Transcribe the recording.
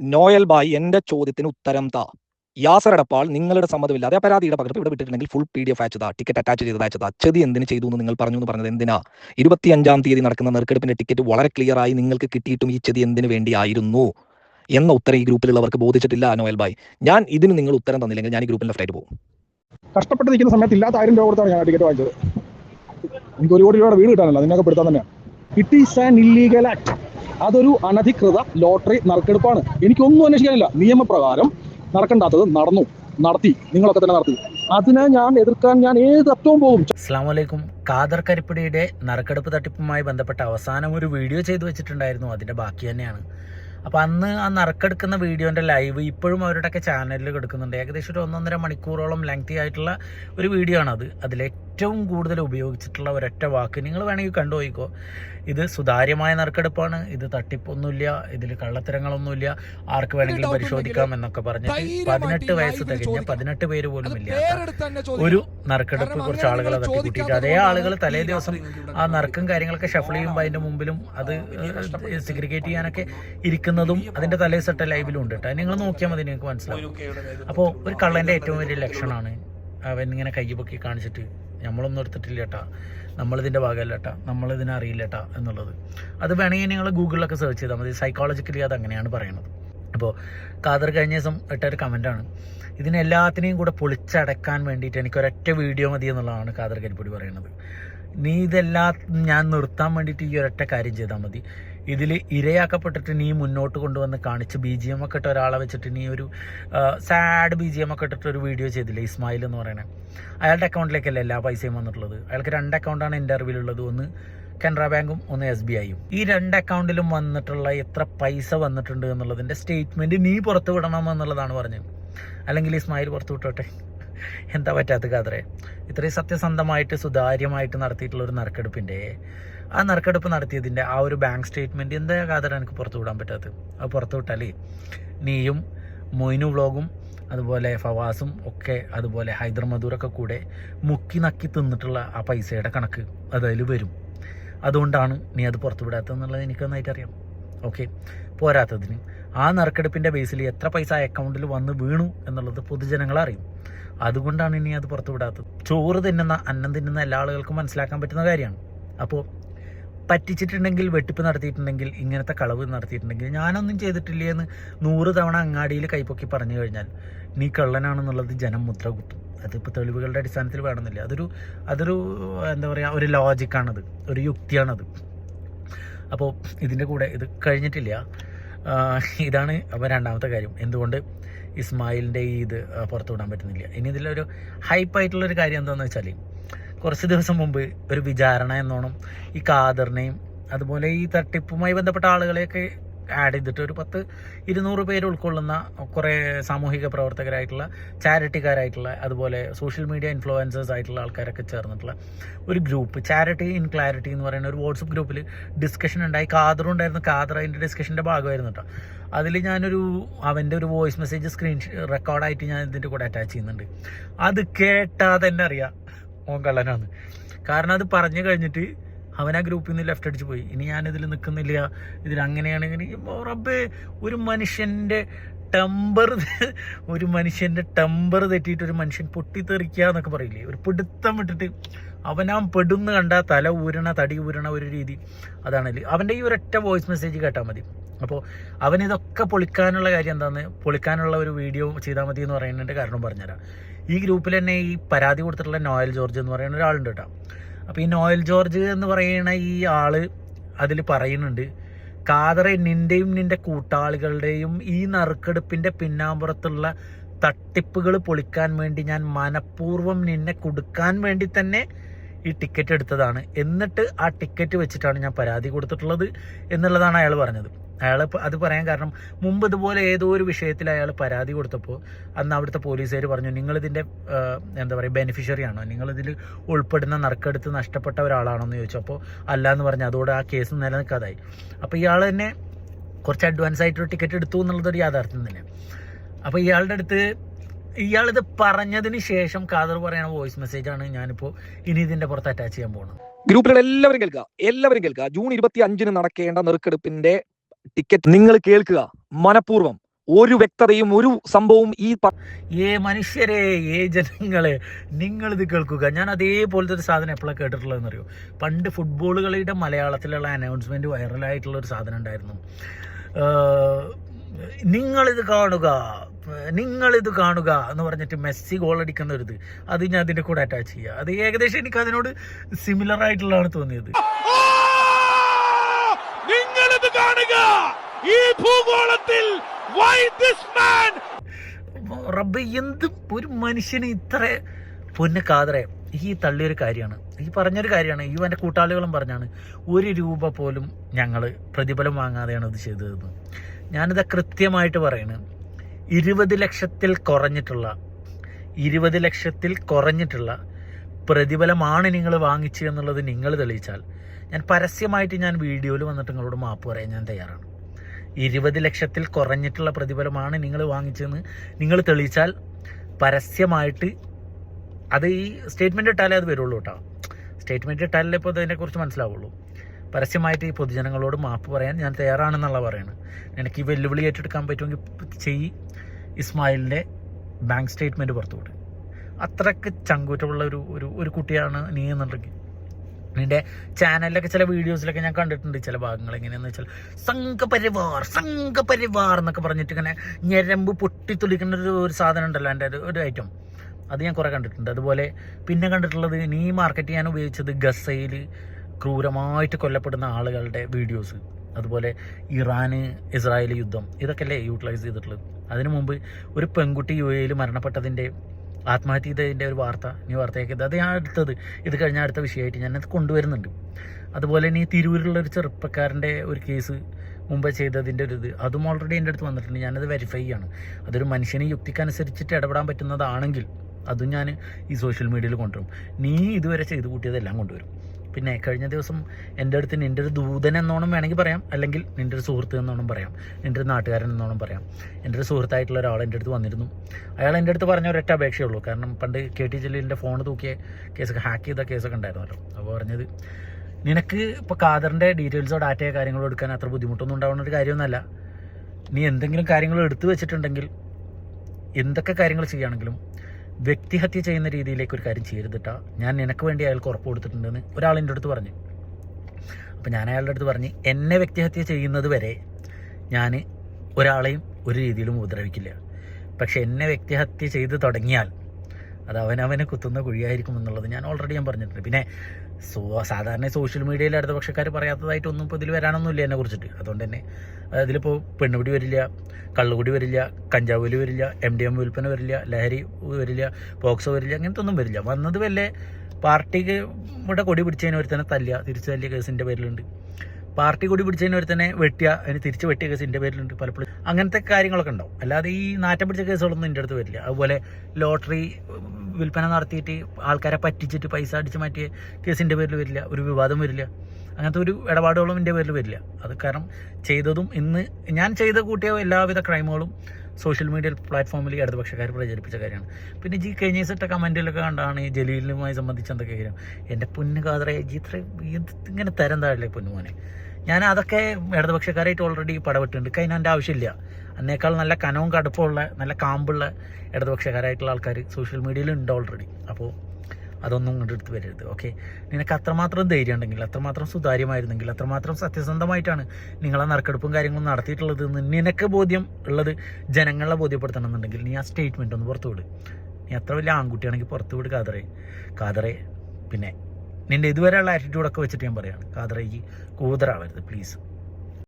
Noel ബായി എന്റെ ചോദ്യത്തിന് ഉത്തരം താ. യാസർ എടപ്പാൾ നിങ്ങളുടെ സമ്മതമില്ലാതെ പരാതിയുടെ പകർപ്പ് ഇവിടെ വിട്ടിട്ടുണ്ടെങ്കിൽ ഫുൾ പി ഡി എഫ് അയച്ചതാ ടിക്കറ്റ് അറ്റാച്ച് ചെയ്തത് അയച്ചതാ ചെതി എന്തിന് ചെയ്തു എന്ന് നിങ്ങൾ പറഞ്ഞു എന്ന് പറഞ്ഞത് എന്തിനാ? ഇരുപത്തിയഞ്ചാം തീയതി നടക്കുന്ന നെറുക്കെടുപ്പിന്റെ ടിക്കറ്റ് വളരെ ക്ലിയർ ആയി നിങ്ങൾക്ക് കിട്ടിയിട്ടും ഈ ചെതി എന്തിനു വേണ്ടിയായിരുന്നു എന്ന ഉത്തരം ഈ ഗ്രൂപ്പിലുള്ളവർക്ക് ബോധിച്ചിട്ടില്ല നോയൽ ബായ്. ഞാൻ ഇതിന് നിങ്ങൾ ഉത്തരം തന്നില്ലെങ്കിൽ ഞാൻ ഈ ഗ്രൂപ്പിൽ ലെഫ്റ്റ് ആയിട്ട് പോകും. കഷ്ടപ്പെട്ട് നിൽക്കുന്ന സമയത്ത് ഇല്ലാത്ത ആയിരം രൂപ കൊടുത്താണ് ഞാൻ ടിക്കറ്റ് വാങ്ങിച്ചത്. എനിക്ക് ഒരു കോടി രൂപയുടെ വീട് കിട്ടാനല്ല. അതിനൊക്കെ പെടുത്താൻ തന്നെയാണ് it is an illegal act അതൊരു അനധികൃത ലോട്ടറി നറുക്കെടുപ്പാണ്. എനിക്കൊന്നും അന്വേഷിക്കാനില്ല. നിയമപ്രകാരം നടക്കണ്ടാത്തത് നടന്നു നടത്തി നിങ്ങളൊക്കെ തന്നെ നടത്തി. അതിനെ ഞാൻ എതിർക്കാൻ ഞാൻ ഏത് അറ്റവും പോകും. അസ്സാം വലൈക്കും ഖാദർ കരിപ്പടിയുടെ നറുക്കെടുപ്പ് തട്ടിപ്പുമായി ബന്ധപ്പെട്ട അവസാനം ഒരു വീഡിയോ ചെയ്തു വെച്ചിട്ടുണ്ടായിരുന്നു. അതിന്റെ ബാക്കി തന്നെയാണ്. അപ്പോൾ അന്ന് ആ നറുക്കെടുക്കുന്ന വീഡിയോന്റെ ലൈവ് ഇപ്പോഴും അവരുടെയൊക്കെ ചാനലിൽ കിടക്കുന്നുണ്ട്. ഏകദേശം ഒരു ഒന്നൊന്നര മണിക്കൂറോളം ലെങ്തി ആയിട്ടുള്ള ഒരു വീഡിയോ ആണത്. അതിലേറ്റവും കൂടുതൽ ഉപയോഗിച്ചിട്ടുള്ള ഒരൊറ്റ വാക്ക് നിങ്ങൾ വേണമെങ്കിൽ കണ്ടുപോയിക്കോ ഇത് സുതാര്യമായ നറുക്കെടുപ്പാണ്. ഇത് തട്ടിപ്പൊന്നുമില്ല. ഇതിൽ കള്ളത്തരങ്ങളൊന്നുമില്ല. ആർക്ക് വേണമെങ്കിലും പരിശോധിക്കാം എന്നൊക്കെ പറഞ്ഞ് പതിനെട്ട് വയസ്സ് തികഞ്ഞ പതിനെട്ട് പേര് പോലും ഇല്ല ഒരു നറുക്കെടുപ്പ് കുറച്ച് ആളുകളെ തട്ടിക്കൂട്ടിയിട്ട് അതേ ആളുകൾ തലേ ദിവസം ആ നറുക്കും കാര്യങ്ങളൊക്കെ ഷഫിൾ ചെയ്യുമ്പോൾ അതിന്റെ മുമ്പിലും അത് സിഗ്രിഗേറ്റ് ചെയ്യാനൊക്കെ ഇരിക്കുന്നതും അതിന്റെ തലേ സെട്ട ലൈവിലും ഉണ്ട് കേട്ടോ നിങ്ങൾ നോക്കിയാൽ മതി നിങ്ങൾക്ക് മനസ്സിലാവും. അപ്പോൾ ഒരു കള്ളന്റെ ഏറ്റവും വലിയ ലക്ഷണമാണ് അവൻ ഇങ്ങനെ കൈ പൊക്കി കാണിച്ചിട്ട് നമ്മളൊന്നും എടുത്തിട്ടില്ല കേട്ടാ നമ്മളിതിന്റെ ഭാഗമല്ല കേട്ടാ നമ്മളിതിനെ അറിയില്ല കേട്ടാ എന്നുള്ളത്. അത് വേണമെങ്കിൽ നിങ്ങൾ ഗൂഗിളിലൊക്കെ സെർച്ച് ചെയ്താൽ മതി. സൈക്കോളജിക്കലി അത് അങ്ങനെയാണ് പറയുന്നത്. അപ്പോൾ കാതർ കഴിഞ്ഞ ദിവസം ഇട്ട ഒരു കമന്റാണ് ഇതിനെല്ലാത്തിനെയും കൂടെ പൊളിച്ചടക്കാൻ വേണ്ടിയിട്ട് എനിക്ക് ഒരൊറ്റ വീഡിയോ മതി എന്നുള്ളതാണ് കാതർ കരിപ്പൊടി പറയുന്നത്. നീ ഇതെല്ലാം ഞാൻ നിർത്താൻ വേണ്ടിയിട്ട് ഈ ഒരൊറ്റ കാര്യം ചെയ്താൽ മതി. ഇതിൽ ഇരയാക്കപ്പെട്ടിട്ട് നീ മുന്നോട്ട് കൊണ്ടുവന്ന് കാണിച്ച് ബി ജി എം ഒക്കെ ഇട്ട ഒരാളെ വെച്ചിട്ട് നീ ഒരു സാഡ് ബി ജി എം ഒക്കെ ഇട്ടിട്ട് ഒരു വീഡിയോ ചെയ്തില്ലേ ഇസ്മായിൽ എന്ന് പറയുന്നത് അയാളുടെ അക്കൗണ്ടിലേക്കല്ല എല്ലാ പൈസയും വന്നിട്ടുള്ളത്. അയാൾക്ക് രണ്ട് അക്കൗണ്ടാണ് എന്റെ അറിവിലുള്ളത്. ഒന്ന് കനറ ബാങ്കും ഒന്ന് എസ് ബി ഐയും ഈ രണ്ട് അക്കൗണ്ടിലും വന്നിട്ടുള്ള എത്ര പൈസ വന്നിട്ടുണ്ട് എന്നുള്ളതിന്റെ സ്റ്റേറ്റ്മെന്റ് നീ പുറത്ത് വിടണം എന്നുള്ളതാണ് പറഞ്ഞത്. അല്ലെങ്കിൽ ഇസ്മായിൽ പുറത്തു വിട്ടോട്ടെ. എന്താ പറ്റാത്ത കാതറെ. ഇത്രയും സത്യസന്ധമായിട്ട് സുതാര്യമായിട്ട് നടത്തിയിട്ടുള്ള ഒരു നറുക്കെടുപ്പിന്റെ ആ നറുക്കെടുപ്പ് നടത്തിയതിന്റെ ആ ഒരു ബാങ്ക് സ്റ്റേറ്റ്മെന്റ് എന്താ കാതറ എനിക്ക് പുറത്ത് വിടാൻ പറ്റാത്തത്? അത് പുറത്ത് വിട്ടാലേ നീയും മൊയിനു വ്ളോഗും അതുപോലെ ഫവാസും ഒക്കെ അതുപോലെ ഹൈദർ മധൂറൊക്കെ കൂടെ മുക്കി നക്കി തിന്നിട്ടുള്ള ആ പൈസയുടെ കണക്ക് അതിൽ വരും. അതുകൊണ്ടാണ് നീ അത് പുറത്തു വിടാത്തതെന്നുള്ളത് എനിക്ക് നന്നായിട്ട് അറിയാം. ഓക്കെ പോരാത്തതിന്. ആ നറുക്കെടുപ്പിന്റെ ബേസിൽ എത്ര പൈസ അക്കൗണ്ടിൽ വന്ന് വീണു എന്നുള്ളത് പൊതുജനങ്ങൾ അറിയും. അതുകൊണ്ടാണ് ഇനി അത് പുറത്തു വിടാത്തത്. ചോറ് തിന്നുന്ന അന്നം തിന്നുന്ന എല്ലാ ആളുകൾക്കും മനസ്സിലാക്കാൻ പറ്റുന്ന കാര്യമാണ്. അപ്പോൾ പറ്റിച്ചിട്ടുണ്ടെങ്കിൽ വെട്ടിപ്പ് നടത്തിയിട്ടുണ്ടെങ്കിൽ ഇങ്ങനത്തെ കളവ് നടത്തിയിട്ടുണ്ടെങ്കിൽ ഞാനൊന്നും ചെയ്തിട്ടില്ലേ എന്ന് നൂറ് തവണ അങ്ങാടിയിൽ കൈപ്പൊക്കി പറഞ്ഞു കഴിഞ്ഞാൽ നീ കള്ളനാണെന്നുള്ളത് ജനം മുദ്ര കുത്തും. അതിപ്പോൾ തെളിവുകളുടെ അടിസ്ഥാനത്തിൽ വേണമെന്നില്ല. അതൊരു അതൊരു എന്താ പറയുക ഒരു ലോജിക്കാണത്. ഒരു യുക്തിയാണത്. അപ്പോൾ ഇതിന്റെ കൂടെ ഇത് കഴിഞ്ഞിട്ടില്ല. ഇതാണ് അപ്പോൾ രണ്ടാമത്തെ കാര്യം. എന്തുകൊണ്ട് ഇസ്മായിലിന്റെ ഈ ഇത് പുറത്തു വിടാൻ പറ്റുന്നില്ല? ഇനി ഇതിലൊരു ഹൈപ്പായിട്ടുള്ളൊരു കാര്യം എന്താണെന്ന് വെച്ചാൽ കുറച്ച് ദിവസം മുമ്പ് ഒരു വിചാരണ എന്നോണം ഈ കാദറിനെയും അതുപോലെ ഈ തട്ടിപ്പുമായി ബന്ധപ്പെട്ട ആളുകളെയൊക്കെ ആഡ് ചെയ്തിട്ട് ഒരു പത്ത് ഇരുന്നൂറ് പേര് ഉൾക്കൊള്ളുന്ന കുറേ സാമൂഹിക പ്രവർത്തകരായിട്ടുള്ള ചാരിറ്റിക്കാരായിട്ടുള്ള അതുപോലെ സോഷ്യൽ മീഡിയ ഇൻഫ്ലുവൻസേഴ്സ് ആയിട്ടുള്ള ആൾക്കാരൊക്കെ ചേർന്നിട്ടുള്ള ഒരു ഗ്രൂപ്പ് ചാരിറ്റി ഇൻ ക്ലാരിറ്റി എന്ന് പറയുന്ന ഒരു വാട്സപ്പ് ഗ്രൂപ്പിൽ ഡിസ്കഷൻ ഉണ്ടായി. കാതറും ഉണ്ടായിരുന്നു. കാതർ അതിന്റെ ഡിസ്കഷന്റെ ഭാഗമായിരുന്നു കേട്ടോ അതിൽ ഞാനൊരു അവന്റെ ഒരു വോയിസ് മെസ്സേജ് സ്ക്രീൻ റെക്കോർഡായിട്ട് ഞാൻ ഇതിന്റെ കൂടെ അറ്റാച്ച് ചെയ്യുന്നുണ്ട്. അത് കേട്ടാൽ തന്നെ അറിയാം. ഓൻ കള്ളനാണ് കാരണം അത് പറഞ്ഞു കഴിഞ്ഞിട്ട് അവൻ ആ ഗ്രൂപ്പിൽ നിന്ന് ലെഫ്റ്റ് അടിച്ച് പോയി. ഇനി ഞാൻ ഞാനിതിൽ നിൽക്കുന്നില്ല. ഇതിൽ അങ്ങനെയാണെങ്കിൽ റബ്ബേ ഒരു മനുഷ്യന്റെ ടെമ്പർ ഒരു മനുഷ്യന്റെ ടെമ്പർ തെറ്റിയിട്ട് ഒരു മനുഷ്യൻ പൊട്ടിത്തെറിക്കുക എന്നൊക്കെ പറയില്ലേ? ഒരു പിടുത്തം വിട്ടിട്ട് അവനാ പെടുന്ന് കണ്ട തല ഊരണ തടി ഊരണ ഒരു രീതി. അതാണല്ലേ. അവന്റെ ഈ ഒരൊറ്റ വോയിസ് മെസ്സേജ് കേട്ടാൽ മതി. അപ്പോൾ അവൻ ഇതൊക്കെ പൊളിക്കാനുള്ള കാര്യം എന്താണെന്ന് പൊളിക്കാനുള്ള ഒരു വീഡിയോ ചെയ്താൽ മതി എന്ന് പറയുന്നതിന്റെ കാരണം പറഞ്ഞുതരാം. ഈ ഗ്രൂപ്പിൽ തന്നെ ഈ പരാതി കൊടുത്തിട്ടുള്ള നോയൽ ജോർജ് എന്ന് പറയുന്ന ഒരാളുണ്ട് കേട്ടോ. അപ്പോൾ ഈ നോയൽ ജോർജ് എന്ന് പറയുന്ന ഈ ആൾ അതിൽ പറയുന്നുണ്ട് കാതറെ നിന്റെയും നിന്റെ കൂട്ടാളികളുടെയും ഈ നറുക്കെടുപ്പിന്റെ പിന്നാമ്പുറത്തുള്ള തട്ടിപ്പുകൾ പൊളിക്കാൻ വേണ്ടി ഞാൻ മനഃപൂർവം നിന്നെ കൊടുക്കാൻ വേണ്ടി തന്നെ ഈ ടിക്കറ്റ് എടുത്തതാണ്. എന്നിട്ട് ആ ടിക്കറ്റ് വെച്ചിട്ടാണ് ഞാൻ പരാതി കൊടുത്തിട്ടുള്ളത് എന്നുള്ളതാണ് അയാൾ പറഞ്ഞത്. അയാൾ അത് പറയാൻ കാരണം മുമ്പ് ഇതുപോലെ ഏതോ ഒരു വിഷയത്തിൽ അയാൾ പരാതി കൊടുത്തപ്പോൾ അന്ന് അവിടുത്തെ പോലീസുകാർ പറഞ്ഞു നിങ്ങളിതിന്റെ എന്താ പറയുക ബെനിഫിഷ്യറി ആണോ? നിങ്ങളിതിൽ ഉൾപ്പെടുന്ന നറുക്കെടുത്ത് നഷ്ടപ്പെട്ട ഒരാളാണോ എന്ന് ചോദിച്ചു. അപ്പോൾ അല്ല എന്ന് പറഞ്ഞു അതോടെ ആ കേസ് നിലനിൽക്കാതായി. അപ്പോൾ ഇയാൾ തന്നെ കുറച്ച് അഡ്വാൻസ് ആയിട്ടൊരു ടിക്കറ്റ് എടുത്തു എന്നുള്ളതൊരു യാഥാർത്ഥ്യം തന്നെ. അപ്പോൾ ഇയാളുടെ അടുത്ത് ഇയാളിത് പറഞ്ഞതിന് ശേഷം കാതർ പറയുന്ന വോയിസ് മെസ്സേജാണ് ഞാനിപ്പോൾ ഇനി ഇതിന്റെ പുറത്ത് അറ്റാച്ച് ചെയ്യാൻ പോകുന്നത് ഗ്രൂപ്പിലുള്ള എല്ലാവരും കേൾക്കുക. എല്ലാവരും കേൾക്കുക. ജൂൺ ഇരുപത്തി അഞ്ചിന് നടക്കേണ്ട നെറുക്കെടുപ്പിന്റെ ടിക്കറ്റ് നിങ്ങൾ കേൾക്കുക. മനഃപൂർവം. ഒരു വ്യക്തതയും ഒരു സംഭവവും ഈ ഏ മനുഷ്യരെ ഏ ജനങ്ങളെ നിങ്ങളിത് കേൾക്കുക. ഞാൻ അതേപോലത്തെ ഒരു സാധനം എപ്പോഴാണ് കേട്ടിട്ടുള്ളതെന്ന് അറിയോ പണ്ട് ഫുട്ബോൾ കളിയുടെ മലയാളത്തിലുള്ള അനൗൺസ്മെന്റ് വൈറലായിട്ടുള്ള ഒരു സാധനം ഉണ്ടായിരുന്നു. നിങ്ങളിത് കാണുക. നിങ്ങളിത് കാണുക എന്ന് പറഞ്ഞിട്ട് മെസ്സി ഗോൾ അടിക്കുന്ന ഒരു ഇത് അത് ഞാൻ അതിന്റെ കൂടെ അറ്റാച്ച് ചെയ്യുക അത് ഏകദേശം എനിക്ക് അതിനോട് സിമിലർ ആയിട്ടുള്ളതാണ് തോന്നിയത്. കാണുക. ഈ ഭൂഗോളത്തിൽ why this man? റബ്ബ് എന്ത് ഒരു മനുഷ്യന് ഇത്ര പൊന്ന് കാതറെ. ഈ തള്ളിയൊരു കാര്യമാണ്. ഈ പറഞ്ഞൊരു കാര്യമാണ്. ഈ എന്റെ കൂട്ടാളികളും പറഞ്ഞാണ്. ഒരു രൂപ പോലും ഞങ്ങൾ പ്രതിഫലം വാങ്ങാതെയാണ് ഇത് ചെയ്തതെന്ന്. ഞാനിത് കൃത്യമായിട്ട് പറയണ്. ഇരുപത് ലക്ഷത്തിൽ കുറഞ്ഞിട്ടുള്ള ഇരുപത് ലക്ഷത്തിൽ കുറഞ്ഞിട്ടുള്ള പ്രതിഫലമാണ് നിങ്ങൾ വാങ്ങിച്ചു എന്നുള്ളത് നിങ്ങൾ തെളിയിച്ചാൽ ഞാൻ പരസ്യമായിട്ട് ഞാൻ വീഡിയോയിൽ വന്നിട്ട് നിങ്ങളോട് മാപ്പ് പറയാൻ ഞാൻ തയ്യാറാണ്. ഇരുപത് ലക്ഷത്തിൽ കുറഞ്ഞിട്ടുള്ള പ്രതിഫലമാണ് നിങ്ങൾ വാങ്ങിച്ചതെന്ന് നിങ്ങൾ തെളിയിച്ചാൽ പരസ്യമായിട്ട് അത് ഈ സ്റ്റേറ്റ്മെന്റ് ഇട്ടാലേ അത് വരുള്ളൂ കേട്ടോ. സ്റ്റേറ്റ്മെന്റ് ഇട്ടാലേ ഇപ്പോൾ അതിനെക്കുറിച്ച് മനസ്സിലാവുള്ളൂ. പരസ്യമായിട്ട് ഈ പൊതുജനങ്ങളോട് മാപ്പ് പറയാൻ ഞാൻ തയ്യാറാണെന്നുള്ള പറയുന്നത് എനിക്ക് ഈ വെല്ലുവിളി ഏറ്റെടുക്കാൻ പറ്റുമെങ്കിൽ ചെയ്. ഇസ്മായിലിന്റെ ബാങ്ക് സ്റ്റേറ്റ്മെന്റ് പുറത്തു അത്രയ്ക്ക് ചങ്കൂറ്റമുള്ള ഒരു ഒരു ഒരു കുട്ടിയാണ് നീ എന്നുണ്ടെങ്കിൽ. നിന്റെ ചാനലിലൊക്കെ ചില വീഡിയോസിലൊക്കെ ഞാൻ കണ്ടിട്ടുണ്ട് ചില ഭാഗങ്ങൾ എങ്ങനെയാണെന്ന് വെച്ചാൽ സംഘപരിവാർ സംഘപരിവാർ എന്നൊക്കെ പറഞ്ഞിട്ട് ഇങ്ങനെ ഞരമ്പ് പൊട്ടിത്തുളിക്കുന്ന ഒരു ഒരു സാധനം ഉണ്ടല്ലോ എന്റെ ഒരു ഒരു ഐറ്റം അത് ഞാൻ കുറേ കണ്ടിട്ടുണ്ട്. അതുപോലെ പിന്നെ കണ്ടിട്ടുള്ളത് നീ മാർക്കറ്റ് ചെയ്യാൻ ഉപയോഗിച്ചത് ഗസയിൽ ക്രൂരമായിട്ട് കൊല്ലപ്പെടുന്ന ആളുകളുടെ വീഡിയോസ് അതുപോലെ ഇറാന് ഇസ്രായേൽ യുദ്ധം. ഇതൊക്കെ അല്ലേ യൂട്ടിലൈസ് ചെയ്തിട്ടുള്ളത്. അതിനു മുമ്പ് ഒരു പെൺകുട്ടി യു എയിൽ മരണപ്പെട്ടതിന്റെ ആത്മഹത്യ ചെയ്തതിന്റെ ഒരു വാർത്ത നീ വാർത്തയാക്കിയത് അത് ഞാൻ അടുത്തത് ഇത് കഴിഞ്ഞ അടുത്ത വിഷയമായിട്ട് ഞാനത് കൊണ്ടുവരുന്നുണ്ട്. അതുപോലെ തന്നെ ഈ തിരൂരിലുള്ള ഒരു ചെറുപ്പക്കാരന്റെ ഒരു കേസ് മുമ്പ് ചെയ്തതിന്റെ ഒരു ഇത്. അതും ഓൾറെഡി എന്റെ അടുത്ത് വന്നിട്ടുണ്ട്. ഞാനത് വെരിഫൈ ചെയ്യാണ്. അതൊരു മനുഷ്യന് യുക്തിക്കനുസരിച്ചിട്ട് ഇടപെടാൻ പറ്റുന്നതാണെങ്കിൽ അതും ഞാൻ ഈ സോഷ്യൽ മീഡിയയിൽ കൊണ്ടുവരും. നീ ഇതുവരെ ചെയ്തു കൂട്ടിയതെല്ലാം കൊണ്ടുവരും. പിന്നെ കഴിഞ്ഞ ദിവസം എന്റെ അടുത്ത് നിന്റെ ഒരു ദൂതൻ എന്നോണം വേണമെങ്കിൽ പറയാം. അല്ലെങ്കിൽ നിന്റെ ഒരു സുഹൃത്ത് എന്നോണം പറയാം. നിന്റെ ഒരു നാട്ടുകാരൻ എന്നോണം പറയാം. എന്റെ ഒരു സുഹൃത്തായിട്ടുള്ള ഒരാൾ എന്റെ അടുത്ത് വന്നിരുന്നു. അയാൾ എന്റെ അടുത്ത് പറഞ്ഞ ഒരൊറ്റ അപേക്ഷയുള്ളൂ കാരണം പണ്ട് കെ ടി ജലീലിന്റെ ഫോൺ തൂക്കിയ കേസൊക്കെ ഹാക്ക് ചെയ്ത കേസൊക്കെ ഉണ്ടായിരുന്നല്ലോ. അപ്പോൾ പറഞ്ഞത് നിനക്ക് ഇപ്പോൾ കാദറിന്റെ ഡീറ്റെയിൽസോ ഡാറ്റയോ കാര്യങ്ങളോ എടുക്കാൻ അത്ര ബുദ്ധിമുട്ടൊന്നും ഉണ്ടാവുന്ന ഒരു കാര്യമൊന്നുമല്ല. നീ എന്തെങ്കിലും കാര്യങ്ങൾ എടുത്തു വെച്ചിട്ടുണ്ടെങ്കിൽ എന്തൊക്കെ കാര്യങ്ങൾ ചെയ്യുകയാണെങ്കിലും വ്യക്തിഹത്യ ചെയ്യുന്ന രീതിയിലേക്ക് ഒരു കാര്യം ചെയ്തിട്ടാ ഞാൻ നിനക്ക് വേണ്ടി അയാൾക്ക് ഉറപ്പ് കൊടുത്തിട്ടുണ്ടെന്ന് ഒരാൾ എന്റെ അടുത്ത് പറഞ്ഞു. അപ്പോൾ ഞാൻ അയാളുടെ അടുത്ത് പറഞ്ഞ് എന്നെ വ്യക്തിഹത്യ ചെയ്യുന്നത് വരെ ഞാൻ ഒരാളെയും ഒരു രീതിയിലും ഉപദ്രവിക്കില്ല. പക്ഷെ എന്നെ വ്യക്തിഹത്യ ചെയ്ത് തുടങ്ങിയാൽ അത് അവനവനെ കുത്തുന്ന കുഴിയായിരിക്കും എന്നുള്ളത് ഞാൻ ഓൾറെഡി ഞാൻ പറഞ്ഞിട്ടുണ്ട്. പിന്നെ സോ സാധാരണ സോഷ്യൽ മീഡിയയിൽ അടുത്ത പക്ഷക്കാർ പറയാത്തതായിട്ടൊന്നും ഇപ്പോൾ ഇതിൽ വരാനൊന്നുമില്ല എന്നെ കുറിച്ചിട്ട്. അതുകൊണ്ട് തന്നെ അതിലിപ്പോൾ പെണ്ണുപിടി വരില്ല കള്ളുകുടി വരില്ല കഞ്ചാവ് വലി വരില്ല എം ഡി എം വിൽപ്പന വരില്ല ലഹരി വരില്ല പോക്സോ വരില്ല അങ്ങനത്തെ ഒന്നും വരില്ല. വന്നത് വല്ലേ പാർട്ടിക്ക് ഇവിടെ കൊടി പിടിച്ചതിന് തന്നെ തല്ലുക തിരിച്ചു തല്ലിയ കേസിന്റെ പേരിലുണ്ട്. പാർട്ടി കൂടി പിടിച്ചതിന് ഒരു തന്നെ വെട്ടിയ അതിന് തിരിച്ച് വെട്ടിയ കേസ് എന്റെ പേരിലുണ്ട് പലപ്പോഴും. അങ്ങനത്തെ കാര്യങ്ങളൊക്കെ ഉണ്ടാവും. അല്ലാതെ ഈ നാറ്റം പിടിച്ച കേസുകളൊന്നും എന്റെ അടുത്ത് വരില്ല. അതുപോലെ ലോട്ടറി വിൽപ്പന നടത്തിയിട്ട് ആൾക്കാരെ പറ്റിച്ചിട്ട് പൈസ അടിച്ച് മാറ്റിയ കേസിന്റെ പേരിൽ വരില്ല. ഒരു വിവാദം വരില്ല. അങ്ങനത്തെ ഒരു ഇടപാടുകളും എന്റെ പേരിൽ വരില്ല. അത് കാരണം ചെയ്തതും ഇന്ന് ഞാൻ ചെയ്ത കൂട്ടിയ എല്ലാവിധ ക്രൈമുകളും സോഷ്യൽ മീഡിയ പ്ലാറ്റ്ഫോമിൽ ഇടതുപക്ഷക്കാർ പ്രചരിപ്പിച്ച കാര്യമാണ്. പിന്നെ ജി കഴിഞ്ഞ ദിവസം ഇട്ട കമന്റിലൊക്കെ കണ്ടാണ് ഈ ജലീലുമായി സംബന്ധിച്ച് എന്തൊക്കെ കാര്യം. എന്റെ പൊന്നു ജി ഇത്ര ഇങ്ങനെ തരം താഴില്ലേ പൊന്നുമോനെ ഞാൻ അതൊക്കെ ഇടതുപക്ഷക്കാരായിട്ട് ഓൾറെഡി പടപെട്ടിട്ടുണ്ട്. കഴിഞ്ഞ എന്റെ ആവശ്യമില്ല. അതിനേക്കാൾ നല്ല കനവും കടുപ്പമുള്ള നല്ല കാമ്പുള്ള ഇടതുപക്ഷക്കാരായിട്ടുള്ള ആൾക്കാർ സോഷ്യൽ മീഡിയയിലുണ്ട് ഓൾറെഡി അപ്പോൾ അതൊന്നും ഇങ്ങോട്ട് എടുത്ത് വരരുത് ഓക്കെ നിനക്ക് അത്രമാത്രം ധൈര്യം ഉണ്ടെങ്കിൽ അത്രമാത്രം സുതാര്യമായിരുന്നെങ്കിൽ അത്രമാത്രം സത്യസന്ധമായിട്ടാണ് നിങ്ങളെ നറുക്കെടുപ്പും കാര്യങ്ങളും നടത്തിയിട്ടുള്ളത് എന്ന് നിനക്ക് ബോധ്യം ഉള്ളത് ജനങ്ങളെ ബോധ്യപ്പെടുത്തണം എന്നുണ്ടെങ്കിൽ നീ ആ സ്റ്റേറ്റ്മെന്റ് ഒന്ന് പുറത്തു വിട്. നീ അത്ര വലിയ ആൺകുട്ടിയാണെങ്കിൽ പുറത്തു വിട് കാതറെ. കാതറെ പിന്നെ നിന്റെ ഇതുവരെയുള്ള ആറ്റിറ്റ്യൂഡൊക്കെ വെച്ചിട്ട് ഞാൻ പറയുകയാണ് കാതറെ കൂതറാവരുത് പ്ലീസ്